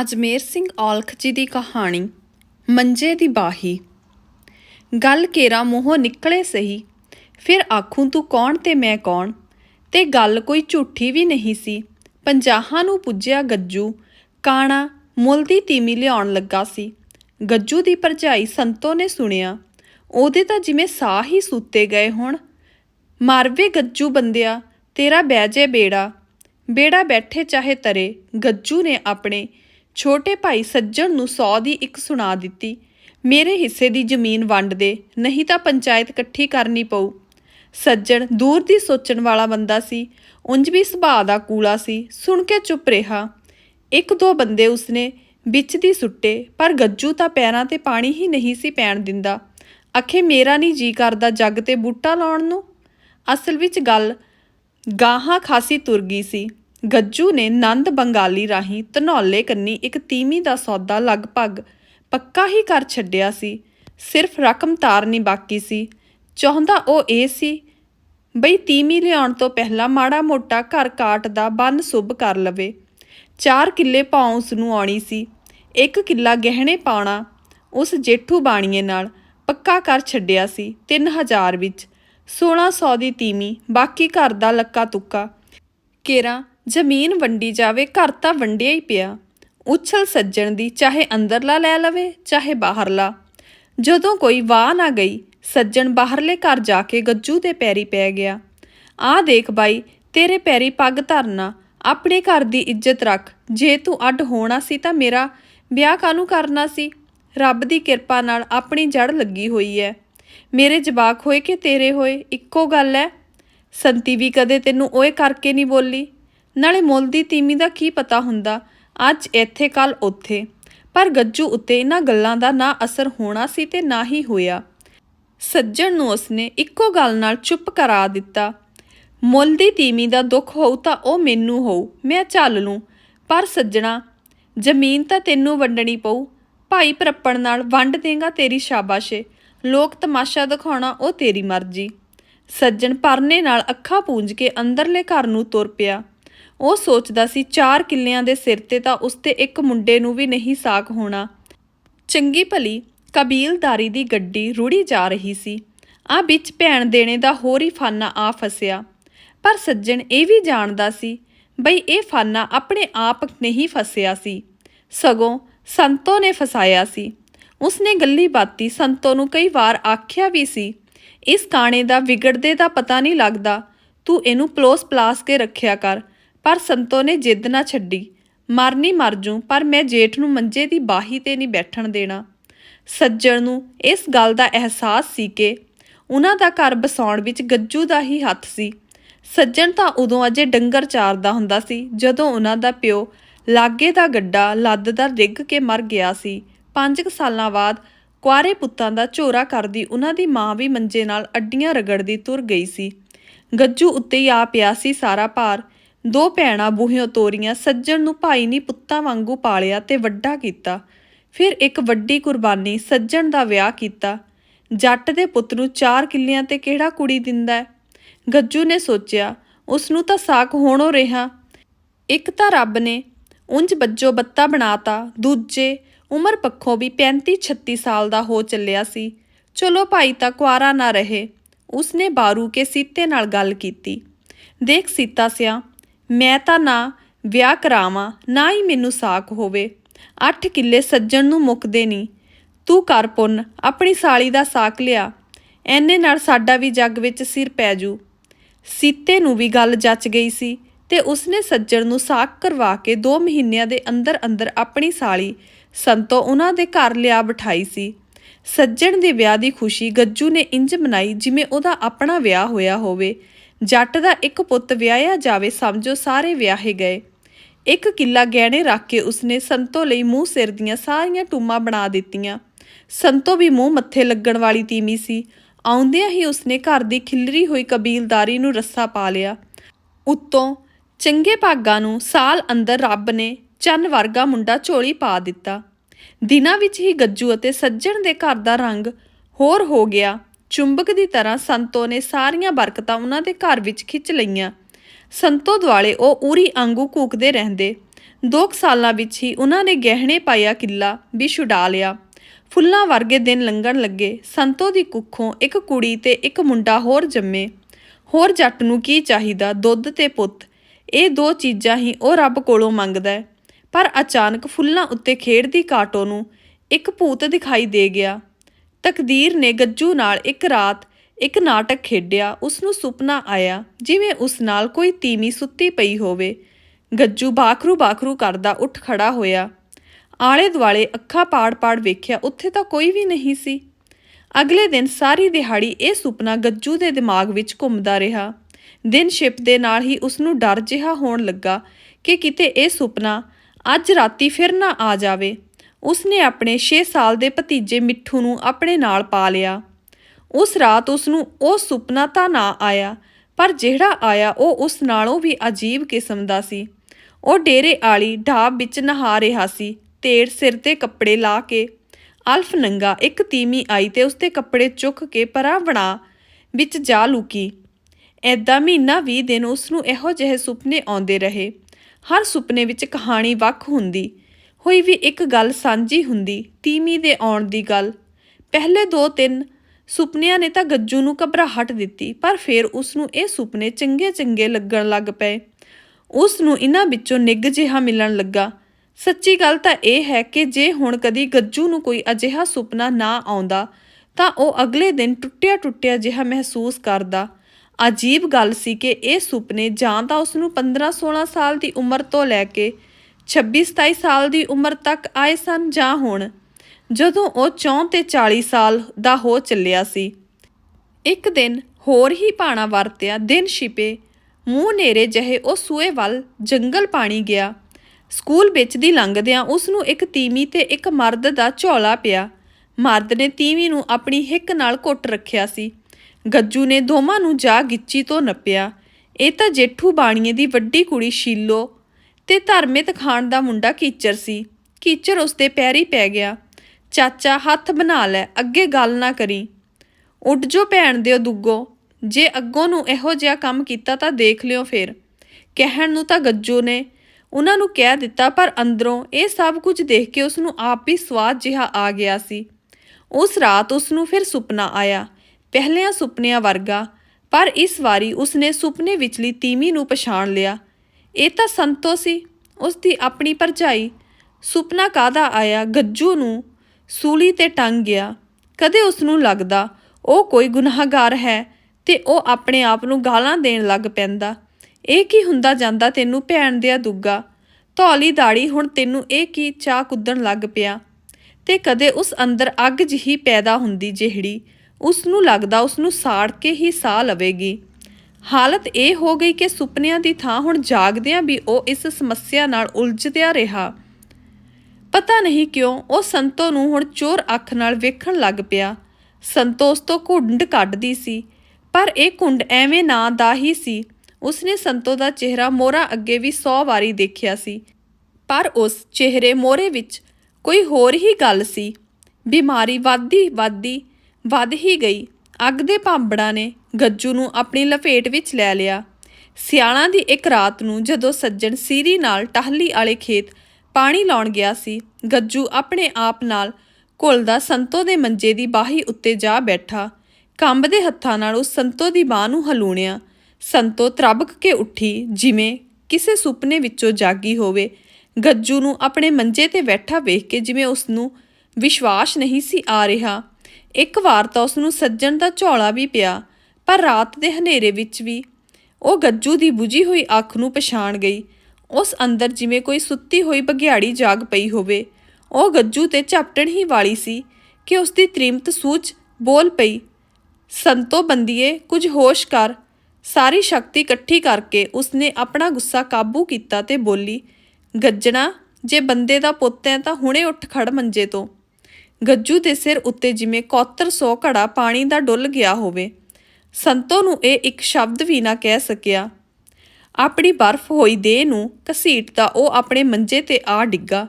ਅਜਮੇਰ ਸਿੰਘ ਔਲਖ ਜੀ ਦੀ ਕਹਾਣੀ, ਮੰਜੇ ਦੀ ਬਾਹੀ। ਗੱਲ ਕੇਰਾ ਮੂੰਹੋਂ ਨਿਕਲੇ ਸਹੀ, ਫਿਰ ਆਖੂੰ ਤੂੰ ਕੌਣ ਤੇ ਮੈਂ ਕੌਣ? ਤੇ ਗੱਲ ਕੋਈ ਝੂਠੀ ਵੀ ਨਹੀਂ ਸੀ। ਪੰਜਾਹਾਂ ਨੂੰ ਪੁੱਜਿਆ ਗੱਜੂ, ਕਾਣਾ ਮੁੱਲ ਦੀ ਤੀਮੀ ਲਿਆਉਣ ਲੱਗਾ ਸੀ। ਗੱਜੂ ਦੀ ਭਰਜਾਈ ਸੰਤੋ ਨੇ ਸੁਣਿਆ, ਉਹਦੇ ਤਾਂ ਜਿਵੇਂ ਸਾਹ ਹੀ ਸੁੱਤੇ ਗਏ ਹੋਣ। ਮਾਰਵੇ ਗੱਜੂ ਬੰਦਿਆ, ਤੇਰਾ ਬਹਿ ਜੇ ਬੇੜਾ। ਬੇੜਾ ਬੈਠੇ ਚਾਹੇ ਤਰੇ, ਗੱਜੂ ਨੇ ਆਪਣੇ ਛੋਟੇ ਭਾਈ ਸੱਜਣ ਨੂੰ 100 ਦੀ ਇੱਕ ਸੁਣਾ ਦਿੱਤੀ, ਮੇਰੇ ਹਿੱਸੇ ਦੀ ਜ਼ਮੀਨ ਵੰਡ ਦੇ, ਨਹੀਂ ਤਾਂ ਪੰਚਾਇਤ ਇਕੱਠੀ ਕਰਨੀ ਪਊ। ਸੱਜਣ ਦੂਰ ਦੀ ਸੋਚਣ ਵਾਲਾ ਬੰਦਾ ਸੀ, ਉਂਝ ਵੀ ਸੁਭਾਅ ਦਾ ਕੂਲਾ ਸੀ, ਸੁਣ ਕੇ ਚੁੱਪ ਰਿਹਾ। ਇੱਕ ਦੋ ਬੰਦੇ ਉਸਨੇ ਵਿੱਚ ਦੀ ਸੁੱਟੇ, ਪਰ ਗੱਜੂ ਤਾਂ ਪੈਰਾਂ ਤੇ ਪਾਣੀ ਹੀ ਨਹੀਂ ਸੀ ਪੈਣ ਦਿੰਦਾ। ਅਖੇ ਮੇਰਾ ਨਹੀਂ ਜੀ ਕਰਦਾ ਜੱਗ ਤੇ ਬੂਟਾ ਲਾਉਣ ਨੂੰ? ਅਸਲ ਵਿੱਚ ਗੱਲ ਗਾਹਾਂ ਖਾਸੀ ਤੁਰ ਗਈ ਸੀ। ਗੱਜੂ ਨੇ ਨੰਦ ਬੰਗਾਲੀ ਰਾਹੀਂ ਧਨੌਲੇ ਕੰਨੀ ਇੱਕ ਤੀਮੀ ਦਾ ਸੌਦਾ ਲਗਭਗ ਪੱਕਾ ਹੀ ਕਰ ਛੱਡਿਆ ਸੀ। ਸਿਰਫ ਰਕਮ ਤਾਰਨੀ ਬਾਕੀ ਸੀ। ਚਾਹੁੰਦਾ ਉਹ ਇਹ ਸੀ, ਬਈ ਤੀਮੀ ਲਿਆਉਣ ਤੋਂ ਪਹਿਲਾਂ ਮਾੜਾ ਮੋਟਾ ਘਰ ਕਾਟ ਦਾ ਬੰਨ ਸੁਭ ਕਰ ਲਵੇ। ਚਾਰ ਕਿੱਲੇ ਪਾਉ ਉਸ ਨੂੰ ਆਉਣੀ ਸੀ। ਇੱਕ ਕਿੱਲਾ ਗਹਿਣੇ ਪਾਉਣਾ ਉਸ ਜੇਠੂ ਬਾਣੀਏ ਨਾਲ ਪੱਕਾ ਕਰ ਛੱਡਿਆ ਸੀ 3000 ਵਿੱਚ। 1600 ਦੀ ਤੀਮੀ ਬਾਕੀ ਘਰ ਦਾ ਲੱਕਾ ਤੁੱਕਾ ਕੇਰਾ ਜ਼ਮੀਨ ਵੰਡੀ ਜਾਵੇ, ਘਰ ਤਾਂ ਵੰਡਿਆ ਹੀ ਪਿਆ। ਉਛਲ ਸੱਜਣ ਦੀ ਚਾਹੇ ਅੰਦਰਲਾ ਲੈ ਲਵੇ, ਚਾਹੇ ਬਾਹਰਲਾ। ਜਦੋਂ ਕੋਈ ਵਾਹ ਨਾ ਗਈ, ਸੱਜਣ ਬਾਹਰਲੇ ਘਰ ਜਾ ਕੇ ਗੱਜੂ ਦੇ ਪੈਰੀ ਪੈ ਗਿਆ। ਆਹ ਦੇਖ ਬਾਈ, ਤੇਰੇ ਪੈਰੀ ਪੱਗ ਧਰਨਾ, ਆਪਣੇ ਘਰ ਦੀ ਇੱਜ਼ਤ ਰੱਖ। ਜੇ ਤੂੰ ਅੱਡ ਹੋਣਾ ਸੀ ਤਾਂ ਮੇਰਾ ਵਿਆਹ ਕਾਹਨੂੰ ਕਰਨਾ ਸੀ? ਰੱਬ ਦੀ ਕਿਰਪਾ ਨਾਲ ਆਪਣੀ ਜੜ ਲੱਗੀ ਹੋਈ ਹੈ ਮੇਰੇ ਜਵਾਕ ਹੋਏ ਕਿ ਤੇਰੇ ਹੋਏ? ਇੱਕੋ ਗੱਲ ਹੈ ਸੰਤੀ ਵੀ ਕਦੇ ਤੈਨੂੰ ਓਏ ਕਰਕੇ ਨਹੀਂ ਬੋਲੀ। ਨਾਲੇ ਮੁੱਲ ਦੀ ਤੀਮੀ ਦਾ ਕੀ ਪਤਾ ਹੁੰਦਾ? ਅੱਜ ਇੱਥੇ ਕੱਲ ਉੱਥੇ। ਪਰ ਗੱਜੂ ਉੱਤੇ ਇਹਨਾਂ ਗੱਲਾਂ ਦਾ ਨਾ ਅਸਰ ਹੋਣਾ ਸੀ ਤੇ ਨਾ ਹੀ ਹੋਇਆ। ਸੱਜਣ ਨੂੰ ਉਸਨੇ ਇੱਕੋ ਗੱਲ ਨਾਲ ਚੁੱਪ ਕਰਾ ਦਿੱਤਾ। ਮੁੱਲ ਦੀ ਤੀਮੀ ਦਾ ਦੁੱਖ ਹੋਊ ਤਾਂ ਉਹ ਮੈਨੂੰ ਹੋਊ, ਮੈਂ ਚੱਲ ਲੂੰ। ਪਰ ਸੱਜਣਾ, ਜ਼ਮੀਨ ਤਾਂ ਤੈਨੂੰ ਵੰਡਣੀ ਪਊ। ਭਾਈ ਪਰੱਪਣ ਨਾਲ ਵੰਡ ਦੇਗਾ ਤੇਰੀ ਸ਼ਾਬਾਸ਼ੇ। ਲੋਕ ਤਮਾਸ਼ਾ ਦਿਖਾਉਣਾ ਉਹ ਤੇਰੀ ਮਰਜ਼ੀ। ਸੱਜਣ ਪਰਨੇ ਨਾਲ ਅੱਖਾਂ ਪੂੰਝ ਕੇ ਅੰਦਰਲੇ ਘਰ ਨੂੰ ਤੁਰ ਪਿਆ। ਉਹ ਸੋਚਦਾ ਸੀ, ਚਾਰ ਕਿੱਲਿਆਂ ਦੇ ਸਿਰ ਤੇ ਤਾਂ ਉਸ 'ਤੇ ਇੱਕ ਮੁੰਡੇ ਨੂੰ ਵੀ ਨਹੀਂ ਸਾਕ ਹੋਣਾ। ਚੰਗੀ ਭਲੀ ਕਬੀਲਦਾਰੀ ਦੀ ਗੱਡੀ ਰੁੜੀ ਜਾ ਰਹੀ ਸੀ। ਆ ਵਿੱਚ ਭੈਣ ਦੇਣੇ ਦਾ ਹੋਰ ਹੀ ਫਾਨਾ ਆ ਫਸਿਆ। ਪਰ ਸੱਜਣ ਇਹ ਵੀ ਜਾਣਦਾ ਸੀ, ਬਈ ਇਹ ਫਾਨਾ ਆਪਣੇ ਆਪ ਨਹੀਂ ਫਸਿਆ ਸੀ। ਸਗੋਂ ਸੰਤੋ ਨੇ ਫਸਾਇਆ ਸੀ। ਉਸਨੇ ਗੱਲੀ ਬਾਤੀ ਸੰਤੋ ਨੂੰ ਕਈ ਵਾਰ ਆਖਿਆ ਵੀ ਸੀ, ਇਸ ਕਾਣੇ ਦਾ ਵਿਗੜਦੇ ਦਾ ਪਤਾ ਨਹੀਂ ਲੱਗਦਾ, ਤੂੰ ਇਹਨੂੰ ਪਲੋਸ ਪਲਾਸ ਕੇ ਰੱਖਿਆ ਕਰ। ਪਰ ਸੰਤੋ ਨੇ ਜਿੱਦ ਨਾ ਛੱਡੀ। ਮਰਨੀ ਮਰ ਜੂ, ਪਰ ਮੈਂ ਜੇਠ ਨੂੰ ਮੰਜੇ ਦੀ ਬਾਹੀ ਤੇ ਨਹੀਂ ਬੈਠਣ ਦੇਣਾ। ਸੱਜਣ ਨੂੰ ਇਸ ਗੱਲ ਦਾ ਅਹਿਸਾਸ ਸੀ ਕਿ ਉਹਨਾਂ ਦਾ ਘਰ ਬਸਾਉਣ ਵਿੱਚ ਗੱਜੂ ਦਾ ਹੀ ਹੱਥ ਸੀ। ਸੱਜਣ ਤਾਂ ਉਦੋਂ ਅਜੇ ਡੰਗਰ ਚਾਰਦਾ ਹੁੰਦਾ ਸੀ, ਜਦੋਂ ਉਹਨਾਂ ਦਾ ਪਿਓ ਲਾਗੇ ਦਾ ਗੱਡਾ ਲੱਦ ਦਾ ਡਿੱਗ ਕੇ ਮਰ ਗਿਆ ਸੀ। 5 ਸਾਲਾਂ ਬਾਅਦ ਕੁਆਰੇ ਪੁੱਤਾਂ ਦਾ ਝੋਰਾ ਕਰਦੀ ਉਹਨਾਂ ਦੀ ਮਾਂ ਵੀ ਮੰਜੇ ਨਾਲ ਅੱਡੀਆਂ ਰਗੜਦੀ ਤੁਰ ਗਈ ਸੀ। ਗੱਜੂ ਉੱਤੇ ਹੀ ਆ ਪਿਆ ਸੀ ਸਾਰਾ ਭਾਰ। ਦੋ ਭੈਣਾਂ ਬੂਹਿਓਂ ਤੋਰੀਆਂ ਸੱਜਣ ਨੂੰ ਭਾਈ ਨੇ ਪੁੱਤਾਂ ਵਾਂਗੂ ਪਾਲਿਆ ਤੇ ਵੱਡਾ ਕੀਤਾ। ਫਿਰ ਇੱਕ ਵੱਡੀ ਕੁਰਬਾਨੀ ਸੱਜਣ ਦਾ ਵਿਆਹ ਕੀਤਾ। ਜੱਟ ਦੇ ਪੁੱਤ ਨੂੰ ਚਾਰ ਕਿੱਲਿਆਂ ਤੇ ਕਿਹੜਾ ਕੁੜੀ ਦਿੰਦਾ ਹੈ? ਗੱਜੂ ਨੇ ਸੋਚਿਆ ਉਸ ਨੂੰ ਤਾਂ ਸਾਕ ਹੋਣੋਂ ਰਿਹਾ। ਇੱਕ ਤਾਂ ਰੱਬ ਨੇ ਉਂਝ ਬੱਜੋ ਬੱਤਾ ਬਣਾਤਾ, ਦੂਜੇ ਉਮਰ ਪੱਖੋਂ ਵੀ 35 36 ਸਾਲ ਦਾ ਹੋ ਚੱਲਿਆ ਸੀ। ਚਲੋ ਭਾਈ ਤਾਂ ਕੁਆਰਾ ਨਾ ਰਹੇ। ਉਸਨੇ ਬਾਰੂ ਕੇ ਸੀਤੇ ਨਾਲ ਗੱਲ ਕੀਤੀ। ਦੇਖ ਸੀਤਾ ਸਿਆ ਮੈਂ ਤਾਂ ਨਾ ਵਿਆਹ ਕਰਾਵਾਂ, ਨਾ ਹੀ ਮੈਨੂੰ ਸਾਕ ਹੋਵੇ। ਅੱਠ ਕਿੱਲੇ ਸੱਜਣ ਨੂੰ ਮੁੱਕਦੇ ਨਹੀਂ। ਤੂੰ ਕਰ ਪੁੰਨ, ਆਪਣੀ ਸਾਲੀ ਦਾ ਸਾਕ ਲਿਆ। ਐਨੇ ਨਾਲ ਸਾਡਾ ਵੀ ਜੱਗ ਵਿੱਚ ਸਿਰ ਪੈ ਜੂ। ਸੀਤੇ ਨੂੰ ਵੀ ਗੱਲ ਜੱਚ ਗਈ ਸੀ ਤੇ ਉਸਨੇ ਸੱਜਣ ਨੂੰ ਸਾਕ ਕਰਵਾ ਕੇ 2 ਮਹੀਨਿਆਂ ਦੇ ਅੰਦਰ ਅੰਦਰ ਆਪਣੀ ਸਾਲੀ ਸੰਤੋ ਉਹਨਾਂ ਦੇ ਘਰ ਲਿਆ ਬਿਠਾਈ ਸੀ। ਸੱਜਣ ਦੇ ਵਿਆਹ ਦੀ ਖੁਸ਼ੀ ਗੱਜੂ ਨੇ ਇੰਜ ਮਨਾਈ ਜਿਵੇਂ ਉਹਦਾ ਆਪਣਾ ਵਿਆਹ ਹੋਇਆ ਹੋਵੇ। ਜੱਟ ਦਾ ਇੱਕ ਪੁੱਤ ਵਿਆਹਿਆ ਜਾਵੇ, ਸਮਝੋ ਸਾਰੇ ਵਿਆਹੇ ਗਏ। ਇੱਕ ਕਿੱਲਾ ਗਹਿਣੇ ਰੱਖ ਕੇ ਉਸਨੇ ਸੰਤੋ ਲਈ ਮੂੰਹ ਸਿਰ ਦੀਆਂ ਸਾਰੀਆਂ ਟੂਮਾਂ ਬਣਾ ਦਿੱਤੀਆਂ। ਸੰਤੋ ਵੀ ਮੂੰਹ ਮੱਥੇ ਲੱਗਣ ਵਾਲੀ ਤੀਮੀ ਸੀ। ਆਉਂਦਿਆਂ ਹੀ ਉਸਨੇ ਘਰ ਦੀ ਖਿਲਰੀ ਹੋਈ ਕਬੀਲਦਾਰੀ ਨੂੰ ਰੱਸਾ ਪਾ ਲਿਆ। ਉੱਤੋਂ ਚੰਗੇ ਭਾਗਾਂ ਨੂੰ ਸਾਲ ਅੰਦਰ ਰੱਬ ਨੇ ਚੰਨ ਵਰਗਾ ਮੁੰਡਾ ਝੋਲੀ ਪਾ ਦਿੱਤਾ। ਦਿਨਾਂ ਵਿੱਚ ਹੀ ਗੱਜੂ ਅਤੇ ਸੱਜਣ ਦੇ ਘਰ ਦਾ ਰੰਗ ਹੋਰ ਹੋ ਗਿਆ। ਚੁੰਬਕ ਦੀ ਤਰ੍ਹਾਂ ਸੰਤੋ ਨੇ ਸਾਰੀਆਂ ਬਰਕਤਾਂ ਉਹਨਾਂ ਦੇ ਘਰ ਵਿੱਚ ਖਿੱਚ ਲਈਆਂ। ਸੰਤੋ ਦੁਆਲੇ ਉਹ ਉਰੀ ਆਂਗੂ ਕੂਕਦੇ ਰਹਿੰਦੇ। ਦੋ ਕੁ ਸਾਲਾਂ ਵਿੱਚ ਹੀ ਉਹਨਾਂ ਨੇ ਗਹਿਣੇ ਪਾਇਆ ਕਿੱਲਾ ਵੀ ਛੁਡਾ ਲਿਆ। ਫੁੱਲਾਂ ਵਰਗੇ ਦਿਨ ਲੰਘਣ ਲੱਗੇ। ਸੰਤੋ ਦੀ ਕੁੱਖੋਂ ਇੱਕ ਕੁੜੀ ਤੇ ਇੱਕ ਮੁੰਡਾ ਹੋਰ ਜੰਮੇ। ਹੋਰ ਜੱਟ ਨੂੰ ਕੀ ਚਾਹੀਦਾ, ਦੁੱਧ ਤੇ ਪੁੱਤ? ਇਹ ਦੋ ਚੀਜ਼ਾਂ ਹੀ ਉਹ ਰੱਬ ਕੋਲੋਂ ਮੰਗਦਾ ਹੈ। ਪਰ ਅਚਾਨਕ ਫੁੱਲਾਂ ਉੱਤੇ ਖੇਡਦੀ ਕਾਟੋ ਨੂੰ ਇੱਕ ਭੂਤ ਦਿਖਾਈ ਦੇ ਗਿਆ। ਤਕਦੀਰ ਨੇ ਗੱਜੂ ਨਾਲ ਇੱਕ ਰਾਤ ਇੱਕ ਨਾਟਕ ਖੇਡਿਆ। ਉਸ ਨੂੰ ਸੁਪਨਾ ਆਇਆ, ਜਿਵੇਂ ਉਸ ਨਾਲ ਕੋਈ ਤੀਮੀ ਸੁੱਤੀ ਪਈ ਹੋਵੇ। ਗੱਜੂ ਬਾਖਰੂ ਬਾਖਰੂ ਕਰਦਾ ਉੱਠ ਖੜਾ ਹੋਇਆ। ਆਲੇ ਦੁਆਲੇ ਅੱਖਾਂ ਪਾੜ-ਪਾੜ ਵੇਖਿਆ, ਉੱਥੇ ਤਾਂ ਕੋਈ ਵੀ ਨਹੀਂ ਸੀ। ਅਗਲੇ ਦਿਨ ਸਾਰੀ ਦਿਹਾੜੀ ਇਹ ਸੁਪਨਾ ਗੱਜੂ ਦੇ ਦਿਮਾਗ ਵਿੱਚ ਘੁੰਮਦਾ ਰਿਹਾ। ਦਿਨ ਛਿਪਦੇ ਨਾਲ ਹੀ ਉਸ ਨੂੰ ਡਰ ਜਿਹਾ ਹੋਣ ਲੱਗਾ ਕਿ ਕਿਤੇ ਇਹ ਸੁਪਨਾ ਅੱਜ ਰਾਤੀ ਫਿਰ ਨਾ ਆ ਜਾਵੇ। ਉਸ ਨੇ ਆਪਣੇ 6 ਸਾਲ ਦੇ ਭਤੀਜੇ ਮਿੱਠੂ ਨੂੰ ਆਪਣੇ ਨਾਲ ਪਾ ਲਿਆ। ਉਸ ਰਾਤ ਉਸ ਨੂੰ ਉਹ ਸੁਪਨਾ ਤਾਂ ਨਾ ਆਇਆ, ਪਰ ਜਿਹੜਾ ਆਇਆ ਉਹ ਉਸ ਨਾਲੋਂ ਵੀ ਅਜੀਬ ਕਿਸਮ ਦਾ ਸੀ। ਉਹ ਡੇਰੇ ਆਲੀ ਢਾਬ ਵਿੱਚ ਨਹਾ ਰਿਹਾ ਸੀ, ਤੇੜ ਸਿਰ ਤੇ ਕੱਪੜੇ ਲਾ ਕੇ। ਅਲਫ ਨੰਗਾ ਇੱਕ ਤੀਮੀ ਆਈ ਤੇ ਉਸਦੇ ਕੱਪੜੇ ਚੁੱਕ ਕੇ ਪਰਾਂ ਬਣਾ ਵਿੱਚ ਜਾ ਲੁਕੀ। ਐਦਾਂ ਮਹੀਨਾ 20 ਦਿਨ ਉਸ ਨੂੰ ਇਹੋ ਜਿਹੇ ਸੁਪਨੇ ਆਉਂਦੇ ਰਹੇ। ਹਰ ਸੁਪਨੇ ਵਿੱਚ ਕਹਾਣੀ ਵੱਖ ਹੁੰਦੀ। ਹੋਈ ਵੀ ਇੱਕ ਗੱਲ ਸਾਂਝੀ ਹੁੰਦੀ ਤੀਮੀ ਦੇ ਆਉਣ ਦੀ ਗੱਲ। ਪਹਿਲੇ ਦੋ ਤਿੰਨ ਸੁਪਨਿਆਂ ਨੇ ਤਾਂ ਗੱਜੂ ਨੂੰ ਘਬਰਾਹਟ ਦਿੱਤੀ, ਪਰ ਫਿਰ ਉਸ ਨੂੰ ਇਹ ਸੁਪਨੇ ਚੰਗੇ ਚੰਗੇ ਲੱਗਣ ਲੱਗ ਪਏ। ਉਸ ਨੂੰ ਇਹਨਾਂ ਵਿੱਚੋਂ ਨਿੱਘ ਜਿਹਾ ਮਿਲਣ ਲੱਗਾ। ਸੱਚੀ ਗੱਲ ਤਾਂ ਇਹ ਹੈ ਕਿ ਜੇ ਹੁਣ ਕਦੀ ਗੱਜੂ ਨੂੰ ਕੋਈ ਅਜਿਹਾ ਸੁਪਨਾ ਨਾ ਆਉਂਦਾ, ਤਾਂ ਉਹ ਅਗਲੇ ਦਿਨ ਟੁੱਟਿਆ ਟੁੱਟਿਆ ਜਿਹਾ ਮਹਿਸੂਸ ਕਰਦਾ। ਅਜੀਬ ਗੱਲ ਸੀ ਕਿ ਇਹ ਸੁਪਨੇ ਜਾਂ ਤਾਂ ਉਸ ਨੂੰ 15-16 ਸਾਲ ਦੀ ਉਮਰ ਤੋਂ ਲੈ ਕੇ 26-27 ਸਾਲ ਦੀ ਉਮਰ ਤੱਕ ਆਏ ਸਨ ਜਾਂ ਹੁਣ। ਜਦੋਂ ਉਹ 34 ਤੇ 40 ਸਾਲ ਦਾ ਹੋ ਚੱਲਿਆ ਸੀ। ਇੱਕ ਦਿਨ ਹੋਰ ਹੀ ਭਾਣਾ ਵਰਤਿਆ ਦਿਨ ਛਿਪੇ। ਮੂੰਹ ਨੇਰੇ ਜਹੇ ਉਹ ਸੂਏ ਵੱਲ ਜੰਗਲ ਪਾਣੀ ਗਿਆ। ਸਕੂਲ ਵਿੱਚ ਦੀ ਲੰਘਦਿਆਂ ਉਸ ਨੂੰ ਇੱਕ ਤੀਵੀਂ ਤੇ ਇੱਕ ਮਰਦ ਦਾ ਝੋਲਾ ਪਿਆ। ਮਰਦ ਨੇ ਤੀਵੀਂ ਨੂੰ ਆਪਣੀ ਹਿੱਕ ਨਾਲ ਘੁੱਟ ਰੱਖਿਆ ਸੀ। ਗੱਜੂ ਨੇ ਦੋਵਾਂ ਨੂੰ ਜਾ ਗਿੱਚੀ ਤੋਂ ਨੱਪਿਆ। ਇਹ ਤਾਂ ਜੇਠੂ ਬਾਣੀਏ ਦੀ ਵੱਡੀ ਕੁੜੀ ਸ਼ੀਲੋ ਤੇ ਧਰਮਿਤ ਖਾਨ ਦਾ ਮੁੰਡਾ ਕੀਚਰ ਸੀ। ਕੀਚਰ ਉਸਦੇ ਪੈਰੀ ਪੈ ਗਿਆ। ਚਾਚਾ, ਹੱਥ ਬਣਾ ਲੈ, ਅੱਗੇ ਗੱਲ ਨਾ ਕਰੀ। ਉੱਡ ਜੋ ਭੈਣ ਦਿਓ ਦੁੱਗੋ, ਜੇ ਅੱਗੋਂ ਨੂੰ ਇਹੋ ਜਿਹਾ ਕੰਮ ਕੀਤਾ ਤਾਂ ਦੇਖ ਲਿਓ ਫਿਰ। ਕਹਿਣ ਨੂੰ ਤਾਂ ਗੱਜੂ ਨੇ। ਉਹਨਾਂ ਨੂੰ ਕਹਿ ਦਿੱਤਾ, ਪਰ ਅੰਦਰੋਂ ਇਹ ਸਭ ਕੁਝ ਦੇਖ ਕੇ ਉਸ ਨੂੰ ਆਪ ਵੀ ਸਵਾਦ ਜਿਹਾ ਆ ਗਿਆ ਸੀ। ਉਸ ਰਾਤ ਉਸ ਨੂੰ ਫਿਰ ਸੁਪਨਾ ਆਇਆ। ਪਹਿਲਿਆਂ ਸੁਪਨਿਆਂ ਵਰਗਾ, ਪਰ ਇਸ ਵਾਰੀ ਉਸ ਨੇ ਸੁਪਨੇ ਵਿਚਲੀ ਤੀਮੀ ਨੂੰ ਪਛਾਣ ਲਿਆ। ਇਹ ਤਾਂ ਸੰਤੋ ਸੀ। ਉਸ ਦੀ ਆਪਣੀ ਭਰਜਾਈ ਸੁਪਨਾ ਕਾਦਾ ਆਇਆ? ਗੱਜੂ ਨੂੰ ਸੂਲੀ ਤੇ ਟੰਗ ਗਿਆ। ਕਦੇ ਉਸ ਨੂੰ ਲੱਗਦਾ ਉਹ ਕੋਈ ਗੁਨਾਹਗਾਰ ਹੈ ਤੇ ਉਹ ਆਪਣੇ ਆਪ ਨੂੰ ਗਾਲਾਂ ਦੇਣ ਲੱਗ ਪੈਂਦਾ। ਇਹ ਕੀ ਹੁੰਦਾ ਜਾਂਦਾ ਤੈਨੂੰ ਭੈਣ ਦਿਆ ਦੁੱਗਾ? ਧੌਲੀ ਦਾੜੀ ਹੁਣ ਤੈਨੂੰ ਇਹ ਕੀ ਚਾਹ ਕੁੱਦਣ ਲੱਗ ਪਿਆ? ਤੇ ਕਦੇ ਉਸ ਅੰਦਰ ਅੱਗ ਜਿਹੀ ਪੈਦਾ ਹੁੰਦੀ ਜਿਹੜੀ ਉਸ ਨੂੰ ਲੱਗਦਾ ਉਸ ਨੂੰ ਸਾੜ ਕੇ ਹੀ ਸਾਹ ਲਵੇਗੀ। ਹਾਲਤ ਇਹ ਹੋ ਗਈ ਕਿ ਸੁਪਨਿਆਂ ਦੀ ਥਾਂ ਹੁਣ ਜਾਗਦਿਆਂ ਵੀ ਉਹ ਇਸ ਸਮੱਸਿਆ ਨਾਲ ਉਲਝਦਿਆ ਰਿਹਾ। ਪਤਾ ਨਹੀਂ ਕਿਉਂ ਉਹ ਸੰਤੋ ਨੂੰ ਹੁਣ ਚੋਰ ਅੱਖ ਨਾਲ ਵੇਖਣ ਲੱਗ ਪਿਆ। ਸੰਤੋਸ਼ ਤੋਂ ਘੁੰਡ ਕੱਢਦੀ ਸੀ, ਪਰ ਇਹ ਘੁੰਡ ਐਵੇਂ ਨਾ ਦਾ ਹੀ ਸੀ। ਉਸਨੇ ਸੰਤੋ ਦਾ ਚਿਹਰਾ ਮੋਰਾ ਅੱਗੇ ਵੀ 100 ਵਾਰੀ ਦੇਖਿਆ ਸੀ, ਪਰ ਉਸ ਚਿਹਰੇ ਮੋਰੇ ਵਿੱਚ ਕੋਈ ਹੋਰ ਹੀ ਗੱਲ ਸੀ। ਬਿਮਾਰੀ ਵੱਧਦੀ ਵੱਧਦੀ ਵੱਧ ਹੀ ਗਈ। ਅੱਗ ਦੇ ਭਾਂਬੜਾਂ ਨੇ ਗੱਜੂ ਨੂੰ ਆਪਣੀ ਲਪੇਟ ਵਿੱਚ ਲੈ ਲਿਆ। ਸਿਆਲਾਂ ਦੀ ਇੱਕ ਰਾਤ ਨੂੰ ਜਦੋਂ ਸੱਜਣ ਸੀਰੀ ਨਾਲ ਟਾਹਲੀ ਵਾਲੇ ਖੇਤ ਪਾਣੀ ਲਾਉਣ ਗਿਆ ਸੀ, ਗੱਜੂ ਆਪਣੇ ਆਪ ਨਾਲ ਘੁਲਦਾ ਸੰਤੋ ਦੇ ਮੰਜੇ ਦੀ ਬਾਹੀ ਉੱਤੇ ਜਾ ਬੈਠਾ। ਕੰਬਦੇ ਹੱਥਾਂ ਨਾਲ ਉਸ ਸੰਤੋ ਦੀ ਬਾਹ ਨੂੰ ਹਲੂਣਿਆ। ਸੰਤੋ ਤਰਬਕ ਕੇ ਉੱਠੀ, ਜਿਵੇਂ ਕਿਸੇ ਸੁਪਨੇ ਵਿੱਚੋਂ ਜਾਗੀ ਹੋਵੇ। ਗੱਜੂ ਨੂੰ ਆਪਣੇ ਮੰਜੇ ਤੇ ਬੈਠਾ ਵੇਖ ਕੇ ਜਿਵੇਂ ਉਸ ਨੂੰ ਵਿਸ਼ਵਾਸ ਨਹੀਂ ਸੀ ਆ ਰਿਹਾ। ਇੱਕ ਵਾਰ ਤਾਂ ਉਸ ਨੂੰ ਸੱਜਣ ਦਾ ਝੋਲਾ ਵੀ ਪਿਆ। ਪਰ ਰਾਤ ਦੇ ਹਨੇਰੇ ਵਿੱਚ ਵੀ ਉਹ ਗੱਜੂ ਦੀ ਬੁਝੀ ਹੋਈ ਅੱਖ ਨੂੰ ਪਛਾਣ ਗਈ। ਉਸ ਅੰਦਰ ਜਿਵੇਂ ਕੋਈ ਸੁੱਤੀ ਹੋਈ ਬਘਿਆੜੀ ਜਾਗ ਪਈ ਹੋਵੇ, ਉਹ ਗੱਜੂ ਤੇ ਝਪਟਣ ਹੀ ਵਾਲੀ ਸੀ ਕਿ ਉਸ ਦੀ ਤ੍ਰਿਮਤ ਸੂਝ ਬੋਲ ਪਈ, ਸੰਤੋ ਬੰਦੀਏ, ਕੁਝ ਹੋਸ਼ ਕਰ। ਸਾਰੀ ਸ਼ਕਤੀ ਇਕੱਠੀ ਕਰਕੇ ਉਸਨੇ ਆਪਣਾ ਗੁੱਸਾ ਕਾਬੂ ਕੀਤਾ ਤੇ ਬੋਲੀ, ਗੱਜਣਾ, ਜੇ ਬੰਦੇ ਦਾ ਪੁੱਤ ਹੈ ਤਾਂ ਹੁਣੇ ਉੱਠ ਖੜ ਮੰਜੇ ਤੋਂ। ਗੱਜੂ ਦੇ ਸਿਰ ਉੱਤੇ ਜਿਵੇਂ ਕੌਤਰ ਸੌ ਘੜਾ ਪਾਣੀ ਦਾ ਡੁੱਲ ਗਿਆ ਹੋਵੇ। ਸੰਤੋ ਨੂੰ ਇਹ ਇੱਕ ਸ਼ਬਦ ਵੀ ਨਾ ਕਹਿ ਸਕਿਆ। ਆਪਣੀ ਬਰਫ਼ ਹੋਈ ਦੇਹ ਨੂੰ ਘਸੀਟਦਾ ਉਹ ਆਪਣੇ ਮੰਜੇ ਤੇ ਆ ਡਿੱਗਾ।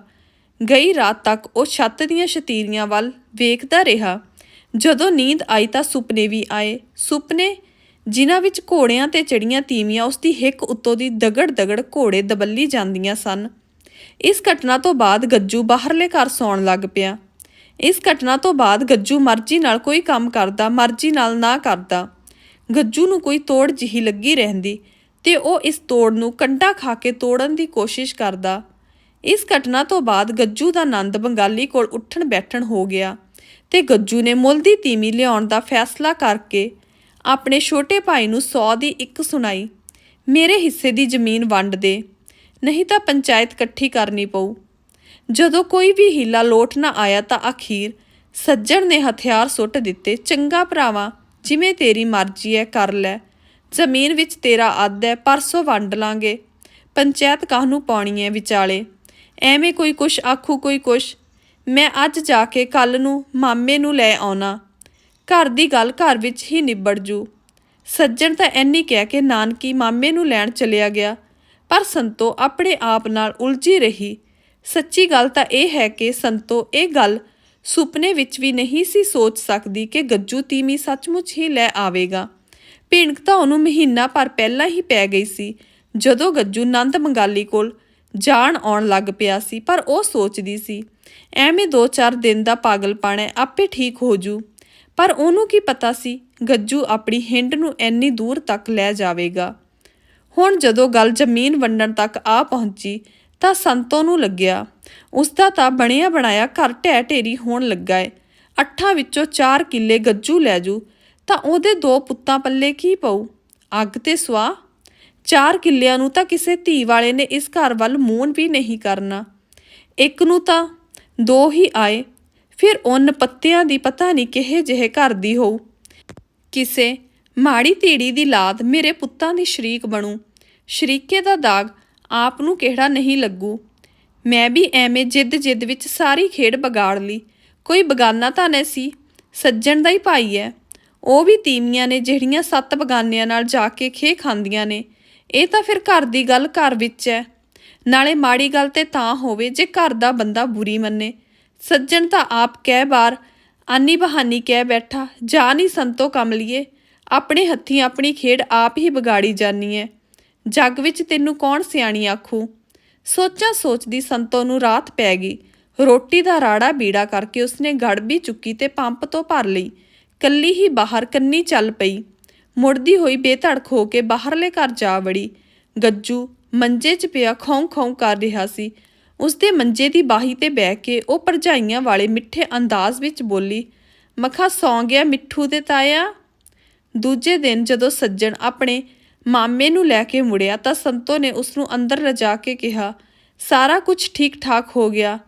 ਗਈ ਰਾਤ ਤੱਕ ਉਹ ਛੱਤ ਦੀਆਂ ਸ਼ਤੀਰੀਆਂ ਵੱਲ ਵੇਖਦਾ ਰਿਹਾ। ਜਦੋਂ ਨੀਂਦ ਆਈ ਤਾਂ ਸੁਪਨੇ ਵੀ ਆਏ। ਸੁਪਨੇ, ਜਿਨ੍ਹਾਂ ਵਿੱਚ ਘੋੜਿਆਂ ਤੇ ਚੜੀਆਂ ਤੀਵੀਆਂ ਉਸ ਦੀ ਹਿੱਕ ਉੱਤੋਂ ਦੀ ਦਗੜ ਦਗੜ ਘੋੜੇ ਦਬੱਲੀ ਜਾਂਦੀਆਂ ਸਨ। ਇਸ ਘਟਨਾ ਤੋਂ ਬਾਅਦ ਗੱਜੂ ਬਾਹਰਲੇ ਘਰ ਸੌਣ ਲੱਗ ਪਿਆ। ਇਸ ਘਟਨਾ ਤੋਂ ਬਾਅਦ ਗੱਜੂ ਮਰਜ਼ੀ ਨਾਲ ਕੋਈ ਕੰਮ ਕਰਦਾ, ਮਰਜ਼ੀ ਨਾਲ ਨਾ ਕਰਦਾ। ਗੱਜੂ ਨੂੰ ਕੋਈ ਤੋੜ ਜਿਹੀ ਲੱਗੀ ਰਹਿੰਦੀ ਤੇ ਉਹ ਇਸ ਤੋੜ ਨੂੰ ਕੰਡਾ ਖਾ ਕੇ ਤੋੜਨ ਦੀ ਕੋਸ਼ਿਸ਼ ਕਰਦਾ। ਇਸ ਘਟਨਾ ਤੋਂ ਬਾਅਦ ਗੱਜੂ ਦਾ ਆਨੰਦ ਬੰਗਾਲੀ ਕੋਲ ਉੱਠਣ ਬੈਠਣ ਹੋ ਗਿਆ ਤੇ ਗੱਜੂ ਨੇ ਮੁੱਲ ਦੀ ਤੀਮੀ ਲਿਆਉਣ ਦਾ ਫੈਸਲਾ ਕਰਕੇ ਆਪਣੇ ਛੋਟੇ ਭਾਈ ਨੂੰ 100 ਦੀ ਇੱਕ ਸੁਣਾਈ, ਮੇਰੇ ਹਿੱਸੇ ਦੀ ਜ਼ਮੀਨ ਵੰਡ ਦੇ, ਨਹੀਂ ਤਾਂ ਪੰਚਾਇਤ ਇਕੱਠੀ ਕਰਨੀ ਪਊ। ਜਦੋਂ ਕੋਈ ਵੀ ਹੀਲਾ ਲੋਟ ਨਾ ਆਇਆ ਤਾਂ ਅਖੀਰ ਸੱਜਣ ਨੇ ਹਥਿਆਰ ਸੁੱਟ ਦਿੱਤੇ, ਚੰਗਾ ਭਰਾਵਾ ਜਿਵੇਂ ਤੇਰੀ ਮਰਜ਼ੀ ਹੈ ਕਰ ਲੈ। ਜ਼ਮੀਨ ਵਿੱਚ ਤੇਰਾ ਅੱਧ ਹੈ ਪਰਸੋਂ ਵੰਡ ਲਾਂਗੇ। ਪੰਚਾਇਤ ਕਾਹ ਨੂੰ ਪਾਉਣੀ ਹੈ ਵਿਚਾਲੇ? ਐਵੇਂ ਕੋਈ ਕੁਛ ਆਖੂ ਕੋਈ ਕੁਛ। ਮੈਂ ਅੱਜ ਜਾ ਕੇ ਕੱਲ ਨੂੰ ਮਾਮੇ ਨੂੰ ਲੈ ਆਉਣਾ। ਘਰ ਦੀ ਗੱਲ ਘਰ ਵਿੱਚ ਹੀ ਨਿਬੜ ਜੂ। ਸੱਜਣ ਤਾਂ ਐਨੀ ਕਹਿ ਕੇ ਨਾਨਕੀ ਮਾਮੇ ਨੂੰ ਲੈਣ ਚਲਿਆ ਗਿਆ, ਪਰ ਸੰਤੋ ਆਪਣੇ ਆਪ ਨਾਲ ਉਲਝੀ ਰਹੀ। ਸੱਚੀ ਗੱਲ ਤਾਂ ਇਹ ਹੈ ਕਿ ਸੰਤੋ, ਇਹ ਗੱਲ ਸੁਪਨੇ ਵਿੱਚ ਵੀ ਨਹੀਂ ਸੀ ਸੋਚ ਸਕਦੀ ਕਿ ਗੱਜੂ ਤੀਮੀ ਸੱਚਮੁੱਚ ਹੀ ਲੈ ਆਵੇਗਾ। ਭਿਣਕ ਤਾਂ ਉਹਨੂੰ ਮਹੀਨਾ ਪਰ ਪਹਿਲਾਂ ਹੀ ਪੈ ਗਈ ਸੀ। ਜਦੋਂ ਗੱਜੂ ਨੰਦ ਮੰਗਾਲੀ ਕੋਲ ਜਾਣ ਆਉਣ ਲੱਗ ਪਿਆ ਸੀ, ਪਰ ਉਹ ਸੋਚਦੀ ਸੀ, ਐਵੇਂ 2-4 ਦਿਨ ਦਾ ਪਾਗਲਪਣ ਹੈ, ਆਪੇ ਠੀਕ ਹੋ ਜੂ। ਪਰ ਉਹਨੂੰ ਕੀ ਪਤਾ ਸੀ, ਗੱਜੂ ਆਪਣੀ ਹਿੰਡ ਨੂੰ ਇੰਨੀ ਦੂਰ ਤੱਕ ਲੈ ਜਾਵੇਗਾ। ਹੁਣ ਜਦੋਂ ਗੱਲ ਜ਼ਮੀਨ ਵੰਡਣ ਤੱਕ ਆ ਪਹੁੰਚੀ, ਤਾਂ ਸੰਤੋ ਨੂੰ ਲੱਗਿਆ ਉਸ ਦਾ ਤਾਂ ਬਣਿਆ ਬਣਾਇਆ ਘਰ ਢਹਿ ਢੇਰੀ ਹੋਣ ਲੱਗਾ ਏ। ਅੱਠਾਂ ਵਿੱਚੋਂ ਚਾਰ ਕਿੱਲੇ ਗੱਜੂ ਲੈ ਜੂ। ਤਾਂ ਉਹਦੇ ਦੋ ਪੁੱਤਾਂ ਪੱਲੇ ਕੀ ਪਊ? ਅੱਗ ਤੇ ਸਵਾ ਚਾਰ ਕਿੱਲਿਆਂ ਨੂੰ ਤਾਂ ਕਿਸੇ ਧੀ ਵਾਲੇ ਨੇ ਇਸ ਘਰ ਵੱਲ ਮੂੰਹ ਵੀ ਨਹੀਂ ਕਰਨਾ। ਇੱਕ ਨੂੰ ਤਾਂ ਦੋ ਹੀ ਆਏ। ਫਿਰ ਉਹਨ ਪੱਤਿਆਂ ਦੀ ਪਤਾ ਨਹੀਂ ਕਿਹੇ ਜਿਹੇ ਘਰ ਦੀ ਹੋਊ। ਕਿਸੇ ਮਾੜੀ ਧੀੜੀ ਦੀ ਲਾਦ ਮੇਰੇ ਪੁੱਤਾਂ ਦੀ ਸ਼ਰੀਕ ਬਣੂ। ਸ਼ਰੀਕੇ ਦਾ ਦਾਗ ਆਪ ਨੂੰ ਕਿਹੜਾ ਨਹੀਂ ਲੱਗੂ। ਮੈਂ ਵੀ ਐਵੇਂ ਜਿੱਦ ਜਿੱਦ ਵਿੱਚ ਸਾਰੀ ਖੇਡ ਬਗਾੜ ਲਈ। ਕੋਈ ਬਗਾਨਾ ਤਾਂ ਨਹੀਂ ਸੀ, ਸੱਜਣ ਦਾ ਹੀ ਭਾਈ ਹੈ। ਉਹ ਵੀ ਤੀਵੀਆਂ ਨੇ ਜਿਹੜੀਆਂ ਸੱਤ ਬਗਾਨਿਆਂ ਨਾਲ ਜਾ ਕੇ ਖੇ ਖਾਂਦੀਆਂ ਨੇ। ਇਹ ਤਾਂ ਫਿਰ ਘਰ ਦੀ ਗੱਲ ਘਰ ਵਿੱਚ ਹੈ। ਨਾਲੇ ਮਾੜੀ ਗੱਲ ਤੇ ਤਾਂ ਹੋਵੇ ਜੇ ਘਰ ਦਾ ਬੰਦਾ ਬੁਰੀ ਮੰਨੇ। ਸੱਜਣ ਤਾਂ ਆਪ ਕਹਿ ਬਾਰ ਆਨੀ ਬਹਾਨੀ ਕਹਿ ਬੈਠਾ, ਜਾ ਨਹੀਂ ਸੰਤੋ ਕੰਮ ਲਈਏ ਆਪਣੇ ਹੱਥੀਂ ਆਪਣੀ ਖੇਡ ਆਪ ਹੀ ਵਿਗਾੜੀ ਜਾਨੀ ਹੈ ਜੱਗ ਵਿੱਚ ਤੈਨੂੰ ਕੌਣ ਸਿਆਣੀ ਆਖੂ? ਸੋਚਾਂ ਸੋਚਦੀ ਸੰਤੋ ਨੂੰ ਰਾਤ ਪੈ ਗਈ। ਰੋਟੀ ਦਾ ਰਾੜਾ ਬੀੜਾ ਕਰਕੇ ਉਸਨੇ ਗੜਬੀ ਚੁੱਕੀ ਤੇ ਪੰਪ ਤੋਂ ਭਰ ਲਈ। ਕੱਲੀ ਹੀ ਬਾਹਰ ਕੰਨੀ ਚੱਲ ਪਈ। ਮੁੜਦੀ ਹੋਈ ਬੇਧੜਕ ਹੋ ਕੇ ਬਾਹਰਲੇ ਘਰ ਜਾ ਵੜੀ। ਗੱਜੂ ਮੰਜੇ 'ਚ ਪਿਆ ਖੌਂ ਖੌਂ ਕਰ ਰਿਹਾ ਸੀ। ਉਸਦੇ ਮੰਜੇ ਦੀ ਬਾਹੀ ਤੇ ਬਹਿ ਕੇ ਉਹ ਭਰਜਾਈਆਂ ਵਾਲੇ ਮਿੱਠੇ ਅੰਦਾਜ਼ ਵਿੱਚ ਬੋਲੀ, ਮਖਾ ਸੌਂ ਗਿਆ ਮਿੱਠੂ ਦੇ ਤਾਇਆ? ਦੂਜੇ ਦਿਨ ਜਦੋਂ ਸੱਜਣ ਆਪਣੇ ਮਾਮੇ ਨੂੰ ਲੈ ਕੇ ਮੁੜਿਆ ਤਾਂ ਸੰਤੋ ਨੇ ਉਸ ਨੂੰ ਅੰਦਰ ਲਿਜਾ ਕੇ ਕਿਹਾ, ਸਾਰਾ ਕੁਝ ਠੀਕ ਠਾਕ ਹੋ ਗਿਆ।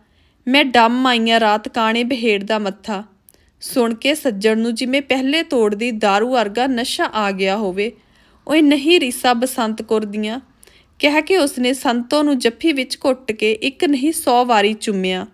ਮੈਂ ਡੰਮ ਆਈਆਂ ਰਾਤ ਕਾਣੇ ਬਹੇੜ ਦਾ ਮੱਥਾ। ਸੁਣ ਕੇ ਸੱਜਣ ਨੂੰ ਜਿਵੇਂ ਪਹਿਲੇ ਤੋੜਦੀ दारू ਵਰਗਾ ਨਸ਼ਾ ਆ ਗਿਆ ਹੋਵੇ। ਓਏ ਨਹੀਂ ਰੀਸਾ ਬਸੰਤ ਕੌਰ ਦੀਆਂ। ਕਹਿ ਕੇ ਉਸਨੇ ਸੰਤੋ ਨੂੰ ਜੱਫੀ ਵਿੱਚ ਘੁੱਟ ਕੇ ਇੱਕ ਨਹੀਂ 100 ਵਾਰੀ ਚੁੰਮਿਆ।